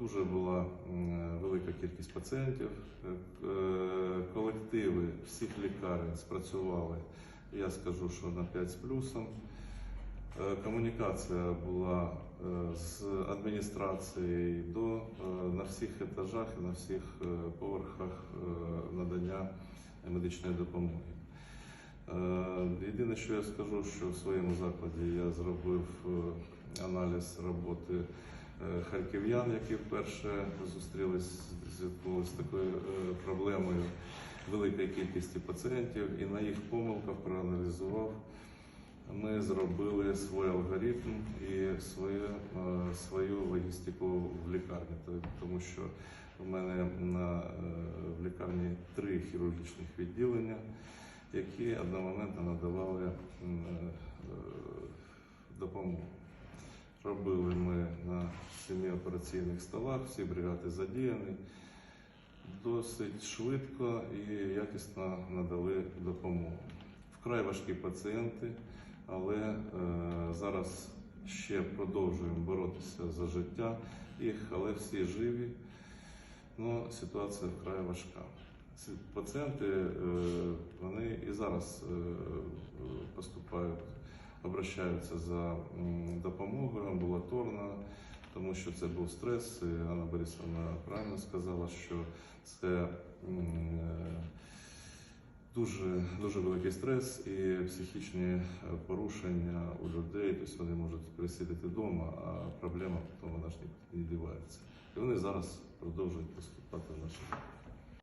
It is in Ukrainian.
дуже була велика кількість пацієнтів. Е, Колективи всіх лікарень спрацювали, я скажу, що на 5 з плюсом. Е, Комунікація була е, з адміністрацією до, на всіх етажах і на всіх поверхах надання медичної допомоги. Єдине, що я скажу, що в своєму закладі я зробив аналіз роботи е, харків'ян, які вперше зустрілись, зіткнулися з такою е, проблемою великої кількості пацієнтів, і на їх помилках проаналізував. Ми зробили свій алгоритм і свою, е, свою логістику в лікарні, тому що в мене на, в лікарні три хірургічних відділення, які одномоментно надавали м, е, допомогу. Робили ми на семи операційних столах, всі бригади задіяні. Досить швидко і якісно надали допомогу. Вкрай важкі пацієнти, але е, зараз ще продовжуємо боротися за життя їх, але всі живі. Ну, ситуація вкрай важка. Ці пацієнти е, вони і зараз е, поступають, обращаються за допомогою амбулаторно, тому що це був стрес. Анна Борисовна правильно сказала, що це е, дуже, дуже великий стрес і психічні е, порушення у людей. Тобто вони можуть присидіти вдома, а проблема потім вона ж не дівається. І вони зараз продовжують поступати в наші.